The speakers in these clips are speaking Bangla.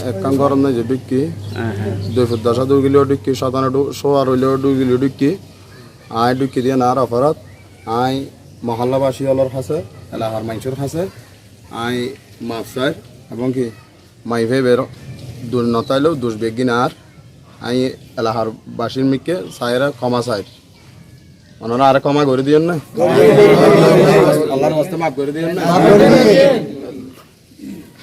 একখান গরম নাই যে ডুক্কি দুই ফুট দশ দুই কিলো ডুক্কি সাতান্ন সোয়ার হইলেও দুই কিলো ডুক্কি আই ডুক্কি দিয়ে না অফারত আই মহল্লাবাসী অলর খাসে এলাকার মানুষের খাসে আই মাফসার এবং কি মাই ভাই বের দূর নতাইলেও দুষ বেগিন আর আই এলাকার বাসীর মিকে সাইরা কমা সাইর ওনারা আর কমা করে দিয়েন না? আল্লাহর বাস্তে মাফ করে দিয়েন না?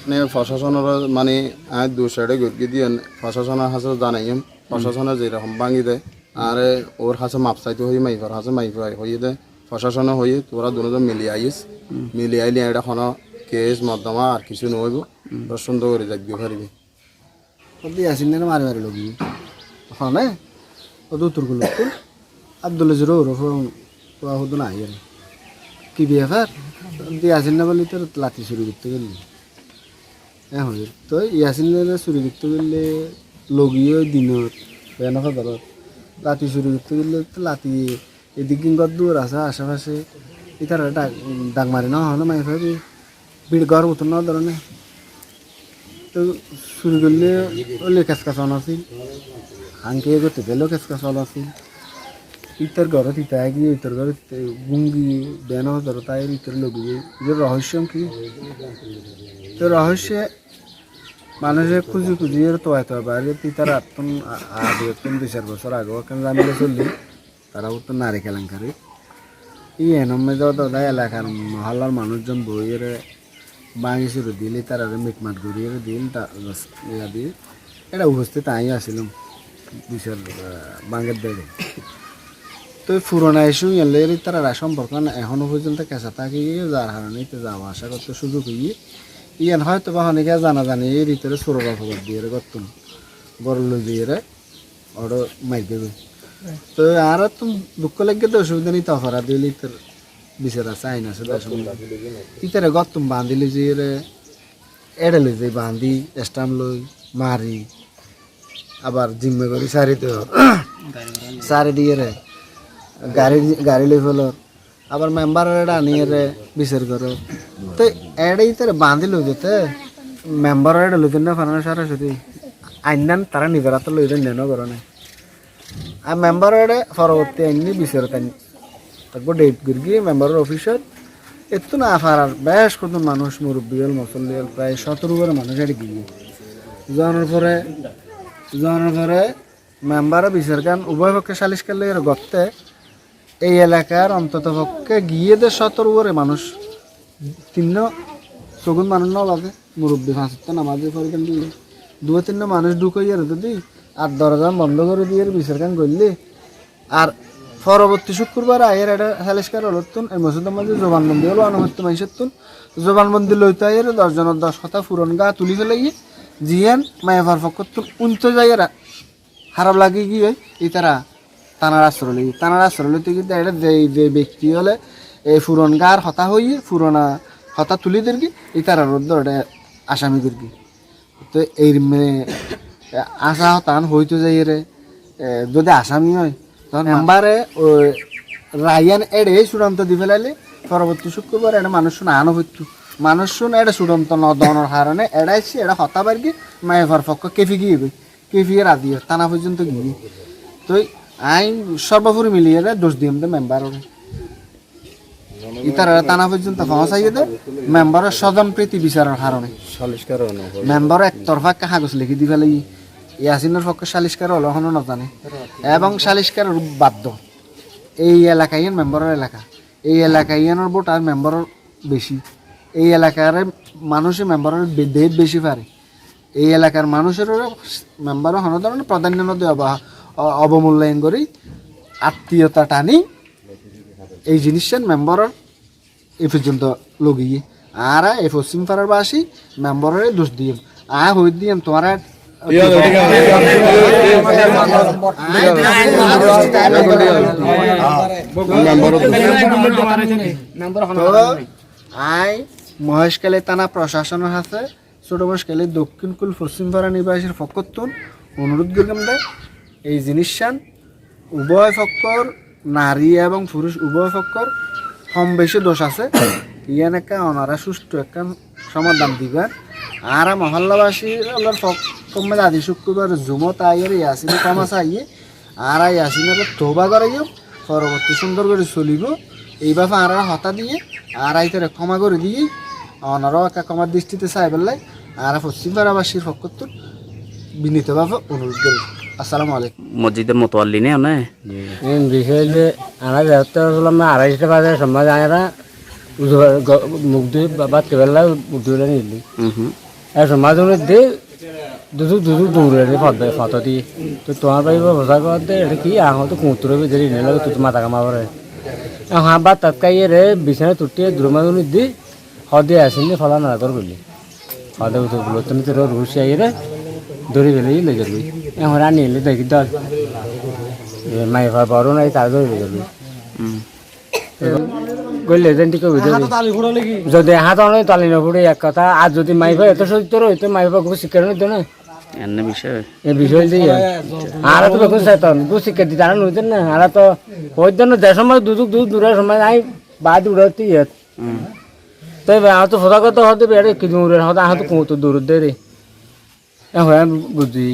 মানে প্রশাসনের মানে আয় দু সাইডে গুরকি দিয়ে। প্রশাসনের হাসে জানাইম। প্রশাসনে যেরকম ভাঙি দেয় আর ওর হাসে মাপ চাইতে হই মাইফার হাসে মাইফাই হইয়ে দেয় প্রশাসনে হইয়ে তোরা দুজন মিলি আইস মিলি আইলে এটা কোনো কেস মদ্দমা আর কিছু নহইব তোর সুন্দর করে যাইব পারবি আসিন না মারি মারি লগি হনে ও দু তুরগুলো তুল আব্দুল জুরো ওরফ তো হুদু না আইয়ের কি বিয়ে ফের দি আসিন না বলি তোর লাতি শুরু করতে গেলি? হ্যাঁ হয় তো ইয়াসিন শুরু করতে গেলে লগিও দিনত বেন খবর লাতি শুরু করতে গেলে তো লাতি এদিক গদ দূর আছে, আশেপাশে। ইতার ডাক ডাক মারি না, হলে মাই ভাবি বিড় ঘর মতন না ধরনের তো শুরু করলে ওলে কেসকা চল আছিল। আনকে করতে গেলেও কেসকা চল আছিল। ইতার ঘরে তিতা গিয়ে ইতার ঘরে গুঙ্গি বেন ধরো তাই ইতার লগিয়ে। যে রহস্য কি? তো রহস্য মানুষে খুঁজি খুঁজি এর তো এত বাইরে তিতার আত্মন আগে একদম দুই চার বছর আগে ওখানে জানিলে চললি তারা তো নারী কেলেঙ্কারি। ই এনমে দাদা এলাকার মহল্লার মানুষজন বইয়ের বাঙি শুরু দিলে, তারা মিটমাট করিয়ে দিল, তা দিয়ে। এটা উপস্থিত আমি আসছিলাম বিশাল বাঙের দেড়ে। তো পুরোনো ইস্যু এলে তারা সম্পর্ক না এখনও পর্যন্ত কেঁচা থাকি যার কারণে যাওয়া আসা করতে সুযোগ হইয়ে ইয়ান হয়তো বা অনেকে জানা জানি এই রিতরে সুরবা খবর দিয়ে করতুম বড় লই দিয়ে ওটা মাইর দেবে। তো আর তো দুঃখ লাগে তো অসুবিধা নেই তো অফারা দিলি তোর বিচার আছে আইন আছে দশ ইতারে গত্তুম বান্ধিলি যে রে এড়ালে যে বান্ধি স্টাম লই মারি আবার জিম্মে করি সারি তো সারি দিয়ে রে গাড়ি গাড়ি লই ফেলো। আবার মেম্বার আনিয়ে বিচার করো। তো এড়াই তার বান্ধি লই যেতে মেম্বার এটা লই না ফানা সারা সাথে আইনান তারা নিজেরা লই নেন করো না আর মেম্বার এটা পরবর্তী আইনি বিচার তাই তারপর ডেট করি গিয়ে মেম্বারের অফিসত। এতো না ফারার বেশ কত মানুষ মুরব্বী হল, মুসল্লি হল, প্রায় সতেরো করে মানুষ এটা গিয়ে জানার পরে জানার পরে মেম্বারে বিচার কান উভয় পক্ষে সালিশ করলে গত্তে এই এলাকার অন্তত পক্ষে গিয়ে দে সতেরো করে মানুষ তিন চগুন মানুষ ন লাগে, মুরব্বী ফাঁসিতে নামাজে পরে কেন দু তিন মানুষ ঢুকাই আর যদি আর দরজা বন্ধ করে দিয়ে বিচার কান করলে, আর পরবর্তী শুক্রবার আয়ের একটা সালিশকার হলতুন এই মসজিদের মধ্যে জবানবন্দি হলো অনুমতি মাইসতুন জবানবন্দি লইতে আয়ের দশজনের দশ কথা ফুরন গা তুলি ফেলে গিয়ে জিয়ান, মায়াভার পক্ষতুন উন্ত জায়গায় খারাপ লাগে গিয়ে, এই তারা তানার আশ্রয় লই তানার আশ্রয় লইতে কিন্তু এটা যে যে ব্যক্তি হলে এই ফুরন গার হতা হইয়ে ফুরনা হতা তুলি দের কি এই তারা রোদ এটা আসামি কি তো এই মানে আশা হতান হইতে যাই রে। যদি আসামি হয় তখন মেম্বারে ওই রায়ান এড়ে চূড়ান্ত দি ফেলাইলে পরবর্তী শুক্রবার এটা মানুষ শুনে আনো হইতো মানুষ শুনে এটা চূড়ান্ত নদনের কারণে এড়াইছি এটা হতাবার কি মায়ের পক্ষ কেফি গিয়ে গই। কেফি রাজি টানা পর্যন্ত গিয়ে তো আইন সর্বোপরি মিলিয়ে দোষ দিম দে মেম্বারের ইতারা টানা পর্যন্ত পৌঁছাইয়ে দে মেম্বারের স্বজন প্রীতি বিচারের কারণে। মেম্বার একতরফা কাগজ লিখি দি ফেলে ইয়াসিনের পক্ষে সালিশকার হলো এখনও নাজানে। এবং সালিশকার বাধ্য। এই এলাকায় মেম্বারের এলাকা। এই এলাকায় ভোট আর মেম্বারের বেশি। এই এলাকার মানুষের মেম্বারের দেহ বেশি পারে। এই এলাকার মানুষের মেম্বারও হন ধরনের প্রাধান্য দেওয়া বা অবমূল্যায়ন করি। আত্মীয়তা টানি। এই জিনিসটা মেম্বারের এ পর্যন্ত লগিয়ে। আর এই পশ্চিম পাড়ার বাসী মেম্বারের দোষ দিয়ে আ হই দিয়ে তোমার আই মহেশকালী থানা প্রশাসনের হাতে ছোট মহেশকালী দক্ষিণ কুল পশ্চিম পাড়া নিবাসীর ফকতুন অনুরোধ করলাম দে এই জিনিসটান উভয় পক্ষর নারী এবং পুরুষ উভয় পক্ষর কম বেশি দোষ আছে। ইয়ান একটা ওনারা সুষ্ঠু একটা সমাধান দিবেন আর মহল্লাবাসী ওনার কমে আদি শুক্রবার জুমত আইয়ের ইয়াসিন কমাস আইয়ে, আর ইয়াসিনের তোবা করাইও, পরবর্তী সুন্দর করে চলিব। এইভাবে আর হতা দিয়ে, আর আইতে ক্ষমা করে দিয়ে, অনারও একা ক্ষমার দৃষ্টিতে চাই পেলাই আর পশ্চিম পাড়াবাসীর পক্ষত্তর বিনীতভাবে অনুরোধ করি। আসসালামু আলাইকুম। মসজিদের মোতোয়াল্লি নেই না বিষয় যে আমরা যেহেতু হলাম আড়াইশটা বাজে সমাজ আয়রা মুখ দিয়ে বাদ কেবেলা উঠে নিলি। হুম হুম। আর সমাজ মধ্যে দুধু দুধু দৌড়ে ফত ফত দিয়ে। তো তোমার পাইব ভসা করতে এটা কি? আহ তো কুঁতুরে নিলে তুই মাথা কামা করে হ্যাঁ বা তৎকাই রে বিছানা তুটিয়ে দ্রুমাগুনি দি হদে আসিনি ফলা না কর বলি হদে উঠে বলো তুমি তোর রুশি আই রে দৌড়ি ফেলে লে যাবি এখন রানি এলে দেখি দল। মাই ভাই বড় নাই তার ধরে যাবি হুম গইলে যেন ঠিক যদি হাত অনেক তালি নপড়ে এক কথা। আর যদি মাই ভাই এত সত্য হইতো মাই ভাই খুব শিক্ষা নিত না। বিষয়। এই বিষয় দিয়ে আর তো বেগুন সেতন গু শিক্ষা দিতে আর নইতেন না। আর তো ওই জন্য যে সময় দুদুক দুধ দূরের সময় আই বাদ উড়াতে ইয়ে তাই আমার তো সদা কথা হতে বেড়ে কি দূরের হতে আহ তো কুঁতো দূর দে রে এখন বুঝি